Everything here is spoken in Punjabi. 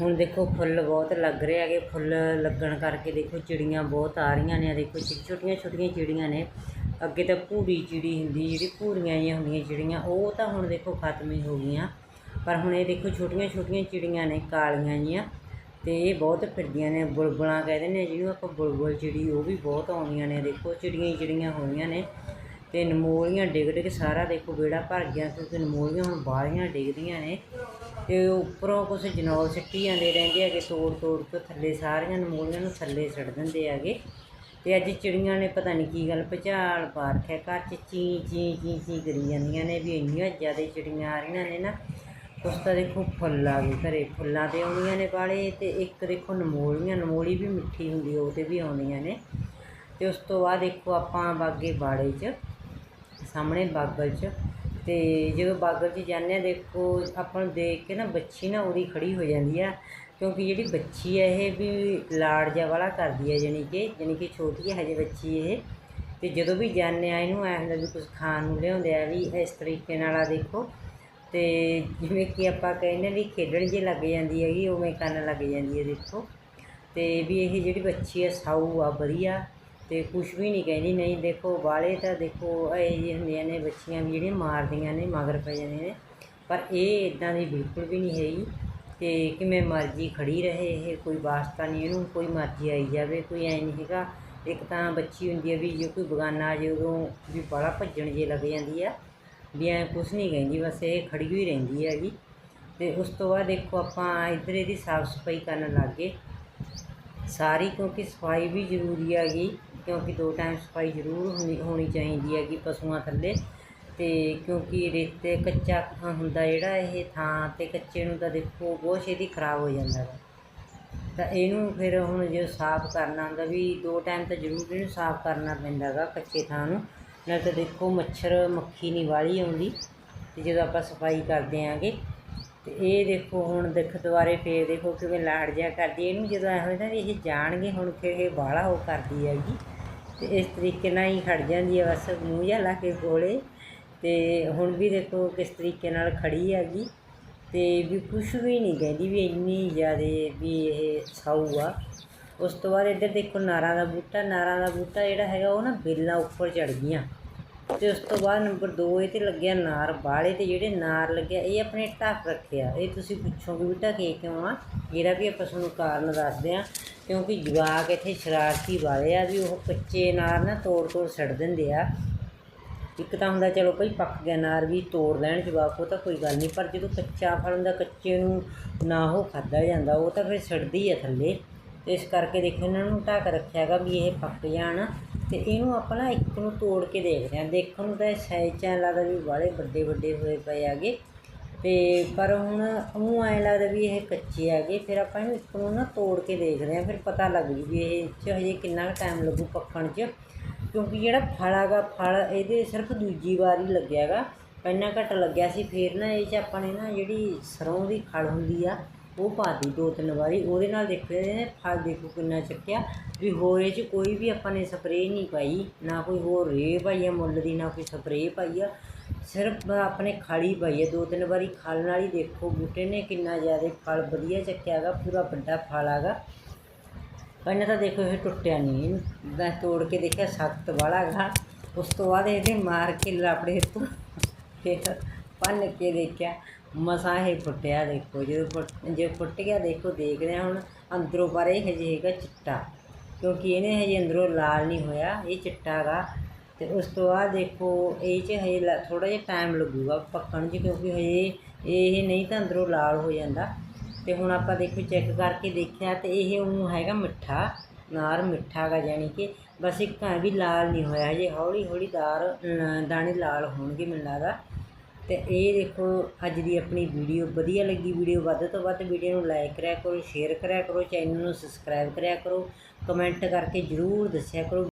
ਹੁਣ ਦੇਖੋ ਫੁੱਲ ਬਹੁਤ ਲੱਗ ਰਹੇ ਹੈਗੇ, ਫੁੱਲ ਲੱਗਣ ਕਰਕੇ ਦੇਖੋ ਚਿੜੀਆਂ ਬਹੁਤ ਆ ਰਹੀਆਂ ਨੇ ਦੇਖੋ ਛੋਟੀਆਂ ਛੋਟੀਆਂ ਛੋਟੀਆਂ ਚਿੜੀਆਂ ਨੇ। ਅੱਗੇ ਤਾਂ ਭੂਰੀ ਚਿੜੀ ਹੁੰਦੀ, ਜਿਹੜੀ ਭੂਰੀਆਂ ਜਿਹੀਆਂ ਹੁੰਦੀਆਂ ਚਿੜੀਆਂ, ਉਹ ਤਾਂ ਹੁਣ ਦੇਖੋ ਖਤਮ ਹੀ ਹੋ ਗਈਆਂ। ਪਰ ਹੁਣ ਇਹ ਦੇਖੋ ਛੋਟੀਆਂ ਛੋਟੀਆਂ ਚਿੜੀਆਂ ਨੇ, ਕਾਲੀਆਂ ਜੀਆਂ ਤੇ ਇਹ ਬਹੁਤ ਫਿਰਦੀਆਂ ਨੇ, ਬੁਲਬੁਲਾਂ ਕਹਿੰਦੇ ਨੇ ਜਿਹਨੂੰ ਆਪਾਂ ਬੁਲਬੁਲ ਚਿੜੀ ਉਹ ਵੀ ਬਹੁਤ ਆਉਂਦੀਆਂ ਨੇ। ਦੇਖੋ ਚਿੜੀਆਂ ਹੀ ਚਿੜੀਆਂ ਹੋਈਆਂ ਨੇ। ਤੇ ਨਮੋਲੀਆਂ ਡਿੱਗ ਡਿੱਗ ਸਾਰਾ ਦੇਖੋ ਵਿਹੜਾ ਭਰ ਗਿਆ ਕਿਉਂਕਿ ਨਮੋਲੀਆਂ ਹੁਣ ਬਾਹਲੀਆਂ ਡਿੱਗਦੀਆਂ ਨੇ। ਤੇ ਉੱਪਰੋਂ ਕੁਛ ਜਨੌਲ ਸਿੱਟੀ ਜਾਂਦੇ ਰਹਿੰਦੇ ਹੈਗੇ, ਤੋੜ ਤੋੜ ਕੇ ਥੱਲੇ ਸਾਰੀਆਂ ਨਮੋਲੀਆਂ ਨੂੰ ਥੱਲੇ ਛੱਡ ਦਿੰਦੇ ਹੈਗੇ। ਤੇ ਅੱਜ ਚਿੜੀਆਂ ਨੇ ਪਤਾ ਨਹੀਂ ਕੀ ਗੱਲ ਭਚਾਲ ਪਾ ਰੱਖਿਆ ਘਰ 'ਚ ਚੀ ਚੀ ਚੀ ਚੀ ਕਰੀ ਜਾਂਦੀਆਂ ਨੇ ਵੀ ਇੰਨੀਆਂ ਜ਼ਿਆਦਾ ਚਿੜੀਆਂ ਆ ਰਹੀਆਂ ਨੇ ਨਾ। ਕੁਛ ਤਾਂ ਦੇਖੋ ਫੁੱਲ ਆ ਗਏ ਘਰੇ, ਫੁੱਲਾਂ ਤੇ ਆਉਂਦੀਆਂ ਨੇ ਵਾਲੇ ਤੇ ਇੱਕ ਦੇਖੋ ਨਮੋਲੀਆਂ, ਨਮੋਲੀ ਵੀ ਮਿੱਠੀ ਹੁੰਦੀ, ਉਹ ਤੇ ਵੀ ਆਉਂਦੀਆਂ ਨੇ। ਤੇ ਉਸ ਤੋਂ ਬਾਅਦ ਦੇਖੋ ਆਪਾਂ ਬਾਗੇ ਬਾੜੇ 'ਚ ਸਾਹਮਣੇ ਬਾਗਲ 'ਚ। ਤੇ ਜਦੋਂ ਬਾਗਲ 'ਚ ਜਾਂਦੇ ਹਾਂ, ਦੇਖੋ, ਆਪਾਂ ਨੂੰ ਦੇਖ ਕੇ ਨਾ ਬੱਚੀ ਨਾ ਉਹਦੀ ਖੜੀ ਹੋ ਜਾਂਦੀ ਆ। ਕਿਉਂਕਿ ਜਿਹੜੀ ਬੱਚੀ ਹੈ ਇਹ ਵੀ ਲਾੜ ਜਿਹਾ ਵਾਲਾ ਕਰਦੀ ਹੈ ਜਾਣੀ ਕਿ ਜਾਣੀ ਕਿ ਛੋਟੀ ਹੈ ਹਜੇ ਬੱਚੀ ਇਹ। ਤੇ ਜਦੋਂ ਵੀ ਜਾਂਦੇ ਆ ਇਹਨੂੰ ਐਂ ਹੁੰਦਾ ਵੀ ਕੁਝ ਖਾਣ ਨੂੰ ਲਿਆਉਂਦੇ ਆ ਵੀ ਇਸ ਤਰੀਕੇ ਨਾਲ ਆ, ਦੇਖੋ। ਤੇ ਜਿਵੇਂ ਕਿ ਆਪਾਂ ਕਹਿੰਦੇ ਵੀ ਖੇਡਣ ਜੇ ਲੱਗ ਜਾਂਦੀ ਹੈਗੀ, ਉਵੇਂ ਕਰਨ ਲੱਗ ਜਾਂਦੀ ਹੈ ਦੇਖੋ। ਤੇ ਵੀ ਇਹ ਜਿਹੜੀ ਬੱਚੀ ਹੈ ਸਾਊ ਆ, ਵਧੀਆ। ਤੇ ਕੁਛ ਵੀ ਨਹੀਂ ਕਹਿੰਦੀ, ਨਹੀਂ ਦੇਖੋ ਵਾਲੇ ਤਾਂ ਦੇਖੋ ਇਹ ਜਿਹੇ ਹੁੰਦੀਆਂ ਨੇ, ਬੱਚੀਆਂ ਵੀ ਜਿਹੜੀਆਂ ਮਾਰਦੀਆਂ ਨੇ, ਮਗਰ ਪੈ ਜਾਂਦੀਆਂ ਨੇ। ਪਰ ਇਹ ਇਦਾਂ ਦੀ ਬਿਲਕੁਲ ਵੀ ਨਹੀਂ ਹੈਗੀ ਤੇ ਕਿਵੇਂ ਮਰਜ਼ੀ ਖੜੀ ਰਹੇ ਇਹ, ਕੋਈ ਵਾਸਤਾ ਨਹੀਂ ਇਹਨੂੰ, ਕੋਈ ਮਰਜ਼ੀ ਆਈ ਜਾਵੇ, ਕੋਈ ਐ ਨਹੀਂ ਹੈਗਾ। ਇੱਕ ਤਾਂ ਬੱਚੀ ਹੁੰਦੀ ਹੈ ਵੀ ਜੇ ਕੋਈ ਬਗਾਨਾ ਆ ਜੇ ਉਦੋਂ ਵੀ ਬਾਲਾ ਭੱਜਣ ਜੇ ਲੱਗ ਜਾਂਦੀ ਆ। ਵੀ ਐ ਕੁਛ ਨਹੀਂ ਕਹਿੰਦੀ, ਬਸ ਇਹ ਖੜੀ ਹੋਈ ਰਹਿੰਦੀ ਹੈਗੀ। ਤੇ ਉਸ ਤੋਂ ਬਾਅਦ ਦੇਖੋ ਆਪਾਂ ਇੱਧਰ ਇਹਦੀ ਸਾਫ਼ ਸਫ਼ਾਈ ਕਰਨ ਲੱਗ ਗਏ। ਸਾਰੀ ਕਿਉਂਕਿ ਸਫ਼ਾਈ ਵੀ ਜ਼ਰੂਰੀ ਹੈਗੀ। ਕਿਉਂਕਿ ਦੋ ਟਾਈਮ ਸਫ਼ਾਈ ਜ਼ਰੂਰ ਹੋਣੀ ਹੋਣੀ ਚਾਹੀਦੀ ਹੈਗੀ ਪਸ਼ੂਆਂ ਥੱਲੇ। ਤੇ ਕਿਉਂਕਿ ਰੇਤੇ ਕੱਚਾ ਹੁੰਦਾ ਜਿਹੜਾ, ਇਹ ਥਾਂ ਤੇ ਕੱਚੇ ਨੂੰ ਤਾਂ ਦੇਖੋ ਬਹੁਤ ਛੇਤੀ ਖਰਾਬ ਹੋ ਜਾਂਦਾ ਹੈ ਤਾਂ ਇਹਨੂੰ ਫਿਰ ਹੁਣ ਜੇ ਸਾਫ਼ ਕਰਨਾ ਹੁੰਦਾ ਵੀ ਦੋ ਟਾਈਮ ਤਾਂ ਜ਼ਰੂਰ ਇਹਨੂੰ ਸਾਫ਼ ਕਰਨਾ ਪੈਂਦਾ ਗਾ ਕੱਚੇ ਥਾਂ ਨੂੰ। ਨਾਲ ਤਾਂ ਦੇਖੋ ਮੱਛਰ, ਮੱਖੀ ਨਹੀਂ ਵਾਲੀ ਆਉਂਦੀ। ਤੇ ਜਦੋਂ ਆਪਾਂ ਸਫ਼ਾਈ ਕਰਦੇ ਆਂਗੇ, ਤੇ ਇਹ ਦੇਖੋ ਹੁਣ ਦੇਖ ਦੁਬਾਰੇ ਫੇਰ ਦੇਖੋ ਕਿਵੇਂ ਲਾੜ ਜਿਹਾ ਕਰਦੀ ਇਹਨੂੰ ਜਦੋਂ ਐ ਹੋਇਆ ਵੀ ਇਹ ਜਾਣਗੇ, ਹੁਣ ਫਿਰ ਇਹ ਬਾਹਲਾ ਉਹ ਕਰਦੀ ਹੈਗੀ। ਤੇ ਇਸ ਤਰੀਕੇ ਨਾਲ ਹੀ ਖੜ ਜਾਂਦੀ ਹੈ ਬਸ, ਮੂੰਹ ਜਿਹਾ ਲਾ ਕੇ ਕੋਲੇ ਤੇ ਹੁਣ ਵੀ ਦੇਖੋ ਕਿਸ ਤਰੀਕੇ ਨਾਲ ਖੜੀ ਹੈਗੀ। ਤੇ ਵੀ ਕੁਛ ਵੀ ਨਹੀਂ ਕਹਿੰਦੀ ਵੀ ਇੰਨੀ ਜ਼ਿਆਦਾ ਵੀ ਇਹ ਸਾਊ ਆ। ਉਸ ਤੋਂ ਬਾਅਦ ਇੱਧਰ ਦੇਖੋ ਨਾਰਾਂ ਦਾ ਬੂਟਾ, ਨਾਰਾਂ ਦਾ ਬੂਟਾ ਜਿਹੜਾ ਹੈਗਾ ਉਹ ਨਾ ਬੇਲਾਂ ਉੱਪਰ ਚੜ ਗਈਆਂ। ਤੇ ਉਸ ਤੋਂ ਬਾਅਦ ਨੰਬਰ 2 ਇਹ ਤੇ ਲੱਗਿਆ ਨਾਰ ਬਾਲੇ ਤੇ ਜਿਹੜੇ ਨਾਰ ਲੱਗਿਆ, ਇਹ ਆਪਣੇ ਢੱਕ ਰੱਖਿਆ। ਇਹ ਤੁਸੀਂ ਪੁੱਛੋਗੇ ਵੀ ਢਕੇ ਕਿਉਂ ਆ? ਇਹਦਾ ਵੀ ਆਪਾਂ ਤੁਹਾਨੂੰ ਕਾਰਨ ਦੱਸਦੇ ਆ ਕਿਉਂਕਿ ਜਵਾਕ ਇੱਥੇ ਸ਼ਰਾਰਤੀ ਵਾਲੇ ਆ ਵੀ ਉਹ ਕੱਚੇ ਨਾਰ ਨਾ ਤੋੜ ਤੋੜ ਛੱਡ ਦਿੰਦੇ ਆ। ਇੱਕ ਤਾਂ ਹੁੰਦਾ ਚਲੋ ਭਾਈ ਪੱਕ ਗਿਆ ਨਾਰ ਵੀ ਤੋੜ ਲੈਣ ਜਵਾਕ, ਉਹ ਤਾਂ ਕੋਈ ਗੱਲ ਨਹੀਂ, ਪਰ ਜਦੋਂ ਕੱਚਾ ਫਲ ਹੁੰਦਾ, ਕੱਚੇ ਨੂੰ ਨਾ ਉਹ ਖਾਧਾ ਜਾਂਦਾ, ਉਹ ਤਾਂ ਫਿਰ ਛੱਡਦੀ ਆ ਥੱਲੇ। ਇਸ ਕਰਕੇ ਦੇਖੋ ਇਹਨਾਂ ਨੂੰ ਢੱਕ ਰੱਖਿਆ ਹੈਗਾ ਵੀ ਇਹ ਪੱਕ ਜਾਣ। ਤੇ ਇਹਨੂੰ ਆਪਾਂ ਨਾ ਇੱਕ ਨੂੰ ਤੋੜ ਕੇ ਦੇਖਦੇ ਹਾਂ। ਦੇਖਣ ਨੂੰ ਤਾਂ ਇਹ ਸਾਈਜ਼ 'ਚ ਐਂ ਲੱਗਦਾ ਵੀ ਬਾਹਲੇ ਵੱਡੇ ਵੱਡੇ ਹੋਏ ਪਏ ਹੈਗੇ। ਤੇ ਪਰ ਹੁਣ ਉਹ ਐਂ ਲੱਗਦਾ ਵੀ ਇਹ ਕੱਚੇ ਹੈਗੇ। ਫਿਰ ਆਪਾਂ ਇਹਨੂੰ ਇੱਕ ਨੂੰ ਨਾ ਤੋੜ ਕੇ ਦੇਖਦੇ ਹਾਂ। ਫਿਰ ਪਤਾ ਲੱਗ ਜੂ ਵੀ ਇਹ 'ਚ ਹਜੇ ਕਿੰਨਾ ਟਾਈਮ ਲੱਗੂ ਪੱਕਣ 'ਚ। ਕਿਉਂਕਿ ਜਿਹੜਾ ਫਲ ਹੈਗਾ, ਫਲ ਇਹਦੇ ਸਿਰਫ ਦੂਜੀ ਵਾਰ ਹੀ ਲੱਗਿਆ ਹੈਗਾ। ਪਹਿਲਾਂ ਘੱਟ ਲੱਗਿਆ ਸੀ। ਫਿਰ ਨਾ ਇਹ 'ਚ ਆਪਾਂ ਨੇ ਨਾ ਜਿਹੜੀ ਸਰੋਂ ਦੀ ਖਲ ਹੁੰਦੀ ਆ ਉਹ ਪਾ ਪਾਤੀ ਦੋ ਤਿੰਨ ਵਾਰੀ ਉਹਦੇ ਨਾਲ ਦੇਖੋ ਇਹਨੇ ਫਲ ਦੇਖੋ ਕਿੰਨਾ ਚੱਕਿਆ ਵੀ ਹੋਰ ਇਹ 'ਚ ਕੋਈ ਵੀ ਆਪਾਂ ਨੇ ਸਪਰੇਅ ਨਹੀਂ ਪਾਈ, ਨਾ ਕੋਈ ਹੋਰ ਰੇ ਪਾਈ ਆ ਮੁੱਲ ਦੀ, ਨਾ ਕੋਈ ਸਪਰੇਅ ਪਾਈ ਆ। ਸਿਰਫ ਆਪਣੇ ਖਾਲੀ ਪਾਈ ਆ, ਦੋ ਤਿੰਨ ਵਾਰੀ ਖਲ ਨਾਲ ਹੀ ਦੇਖੋ ਬੂਟੇ ਨੇ ਕਿੰਨਾ ਜ਼ਿਆਦਾ ਫਲ ਵਧੀਆ ਚੱਕਿਆ ਹੈਗਾ, ਪੂਰਾ ਵੱਡਾ ਫਲ ਹੈਗਾ। ਪਹਿਲਾਂ ਤਾਂ ਦੇਖੋ ਇਹ ਟੁੱਟਿਆ ਨਹੀਂ ਮੈਂ ਤੋੜ ਕੇ ਦੇਖਿਆ ਸਖਤ ਵਾਲਾ ਹੈਗਾ। ਉਸ ਤੋਂ ਬਾਅਦ ਇਹਦੇ ਮਾਰ ਕੇ ਲਾਪੜੇ ਤੋਂ ਫਿਰ ਭੰਨ ਕੇ ਦੇਖਿਆ। ਮਸਾਂ ਇਹ ਫੁੱਟਿਆ ਦੇਖੋ, ਜਦੋਂ ਫੁੱਟ, ਜੇ ਫੁੱਟ ਗਿਆ ਦੇਖੋ ਦੇਖਦੇ ਹਾਂ ਹੁਣ ਅੰਦਰੋਂ ਪਰ ਇਹ ਹਜੇ ਹੈਗਾ ਚਿੱਟਾ। ਕਿਉਂਕਿ ਇਹਨੇ ਹਜੇ ਅੰਦਰੋਂ ਲਾਲ ਨਹੀਂ ਹੋਇਆ, ਇਹ ਚਿੱਟਾ ਗਾ। ਤੇ ਉਸ ਤੋਂ ਬਾਅਦ ਦੇਖੋ, ਇਹ 'ਚ ਹਜੇ ਥੋੜਾ ਜਿਹਾ ਟਾਈਮ ਲੱਗੂਗਾ ਪੱਕਣ 'ਚ, ਕਿਉਂਕਿ ਹਜੇ ਇਹ ਨਹੀਂ ਤਾਂ ਅੰਦਰੋਂ ਲਾਲ ਹੋ ਜਾਂਦਾ। ਤੇ ਹੁਣ ਆਪਾਂ ਦੇਖੋ ਚੈੱਕ ਕਰਕੇ ਦੇਖਿਆ ਤੇ ਇਹ ਉਹ ਹੈਗਾ ਮਿੱਠਾ, ਨਾਰ ਮਿੱਠਾ ਗਾ ਜਾਣੀ ਕਿ। ਬਸ ਇੱਕ ਤਾਂ ਵੀ ਲਾਲ ਨਹੀਂ ਹੋਇਆ, ਹਜੇ ਹੌਲੀ ਹੌਲੀ ਦਾਰ ਦਾਣੇ ਲਾਲ ਹੋਣਗੇ ਮੈਨੂੰ ਲੱਗਦਾ। ਅਤੇ ਇਹ ਦੇਖੋ, ਅੱਜ ਦੀ ਆਪਣੀ ਵੀਡੀਓ ਵਧੀਆ ਲੱਗੀ। ਵੀਡੀਓ ਵੱਧ ਤੋਂ ਵੱਧ ਵੀਡੀਓ ਨੂੰ ਲਾਈਕ ਕਰਿਆ ਕਰੋ ਸ਼ੇਅਰ ਕਰਿਆ ਕਰੋ ਚੈਨਲ ਨੂੰ ਸਬਸਕ੍ਰਾਈਬ ਕਰਿਆ ਕਰੋ। ਕਮੈਂਟ ਕਰਕੇ ਜਰੂਰ ਦੱਸਿਆ ਕਰੋ।